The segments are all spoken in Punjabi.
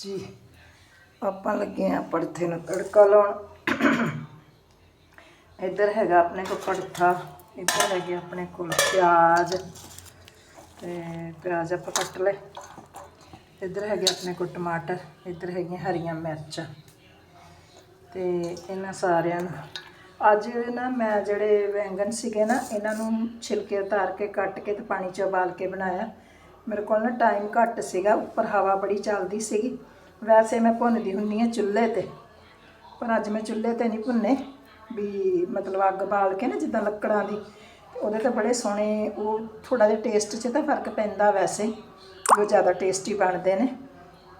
ਜੀ। ਆਪਾਂ ਲੱਗੇ ਆ ਪੜਥੇ ਨੂੰ ਤੜਕਾ ਲਾਉਣ। ਇੱਧਰ ਹੈਗਾ ਆਪਣੇ ਕੋਲ ਪੜਥਾ ਇੱਧਰ ਹੈਗੇ ਆਪਣੇ ਕੋਲ ਪਿਆਜ਼। ਤੇ ਪਿਆਜ਼ ਆਪਾਂ ਕੱਟ ਲਏ। ਇੱਧਰ ਹੈਗੇ ਆਪਣੇ ਕੋਲ ਟਮਾਟਰ, ਇੱਧਰ ਹੈਗੀਆਂ ਹਰੀਆਂ ਮਿਰਚਾਂ। ਤੇ ਇਹਨਾਂ ਸਾਰਿਆਂ ਨੂੰ। ਅੱਜ ਨਾ ਮੈਂ ਜਿਹੜੇ ਵੈਂਗਨ ਸੀਗੇ ਨਾ, ਇਹਨਾਂ ਨੂੰ ਛਿਲਕੇ ਉਤਾਰ ਕੇ ਕੱਟ ਕੇ ਤੇ ਪਾਣੀ 'ਚ ਉਬਾਲ ਕੇ ਬਣਾਇਆ। ਮੇਰੇ ਕੋਲ ਨਾ ਟਾਈਮ ਘੱਟ ਸੀਗਾ, ਉੱਪਰ ਹਵਾ ਬੜੀ ਚੱਲਦੀ ਸੀਗੀ। ਵੈਸੇ ਮੈਂ ਭੁੰਨਦੀ ਹੁੰਨੀ ਆ ਚੁੱਲ੍ਹੇ ਤੇ, ਪਰ ਅੱਜ ਮੈਂ ਚੁੱਲ੍ਹੇ ਤੇ ਨਹੀਂ ਭੁੰਨੇ। ਵੀ ਮਤਲਬ ਅੱਗ ਬਾਲ ਕੇ ਨਾ, ਜਿੱਦਾਂ ਲੱਕੜਾਂ ਦੀ ਉਹਦੇ ਤੇ ਬੜੇ ਸੋਹਣੇ, ਉਹ ਥੋੜਾ ਜਿਹਾ ਟੇਸਟ 'ਚ ਤਾਂ ਫ਼ਰਕ ਪੈਂਦਾ ਵੈਸੇ ਉਹ ਜ਼ਿਆਦਾ ਟੇਸਟੀ ਬਣਦੇ ਨੇ।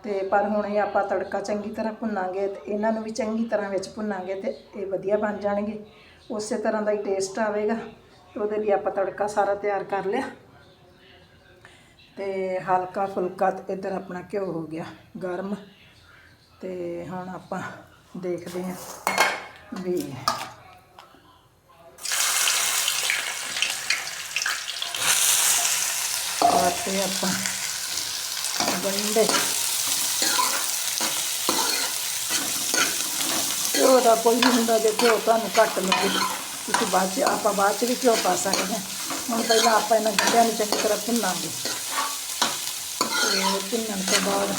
ਤੇ ਪਰ ਹੁਣ ਇਹ ਆਪਾਂ ਤੜਕਾ ਚੰਗੀ ਤਰ੍ਹਾਂ ਭੁੰਨਾਂਗੇ, ਤੇ ਇਹਨਾਂ ਨੂੰ ਵੀ ਚੰਗੀ ਤਰ੍ਹਾਂ ਵਿੱਚ ਭੁੰਨਾਂਗੇ, ਤੇ ਇਹ ਵਧੀਆ ਬਣ ਜਾਣਗੇ। ਉਸੇ ਤਰ੍ਹਾਂ ਦਾ ਹੀ ਟੇਸਟ ਆਵੇਗਾ ਉਹਦੇ ਲਈ ਆਪਾਂ ਤੜਕਾ ਸਾਰਾ ਤਿਆਰ ਕਰ ਲਿਆ। ਤੇ ਹਲਕਾ ਫੁਲਕਾ ਤੇ ਇੱਧਰ ਆਪਣਾ ਘਿਓ ਹੋ ਗਿਆ, ਗਰਮ। ਤੇ ਹੁਣ ਆਪਾਂ ਦੇਖਦੇ ਹਾਂ ਵੀ ਆਤੇ ਆਪਾਂ ਗੰਡੇ ਘਿਓ ਦਾ ਕੋਈ ਨਹੀਂ ਹੁੰਦਾ, ਜੇ ਘਿਓ ਤੁਹਾਨੂੰ ਘੱਟ ਲੱਗੇ, ਤੁਸੀਂ ਬਾਅਦ ਚ, ਆਪਾਂ ਬਾਅਦ ਚ ਵੀ ਘਿਓ ਪਾ ਸਕਦੇ ਹਾਂ। ਹੁਣ ਪਹਿਲਾਂ ਆਪਾਂ ਇਹਨਾਂ ਗੰਡਿਆਂ ਨੂੰ ਚੰਗੀ ਤਰ੍ਹਾਂ ਭੁੰਨਾਂਗੇ। ਤੇ ਭੁੰਨਣ ਤੋਂ ਬਾਅਦ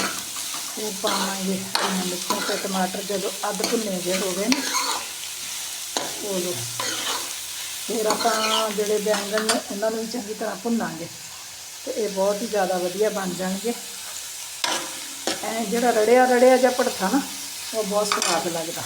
ਉਹ ਪਾਵਾਂਗੇ ਹਰੀਆਂ ਮਿਰਚਾਂ ਤੇ ਟਮਾਟਰ ਜਦੋਂ ਅੱਧ ਭੁੰਨੇ ਜੇ ਹੋ ਗਏ ਨਾ ਉਦੋਂ ਫਿਰ ਆਪਾਂ ਜਿਹੜੇ ਬੈਂਗਣ ਨੇ ਇਹਨਾਂ ਨੂੰ ਵੀ ਚੰਗੀ ਤਰ੍ਹਾਂ ਭੁੰਨਾਂਗੇ। ਤੇ ਇਹ ਬਹੁਤ ਹੀ ਜ਼ਿਆਦਾ ਵਧੀਆ ਬਣ ਜਾਣਗੇ। ਐ ਜਿਹੜਾ ਰੜਿਆ ਰੜਿਆ ਜਿਹਾ ਭੜਥਾ ਨਾ, ਉਹ ਬਹੁਤ ਸਵਾਦ ਲੱਗਦਾ।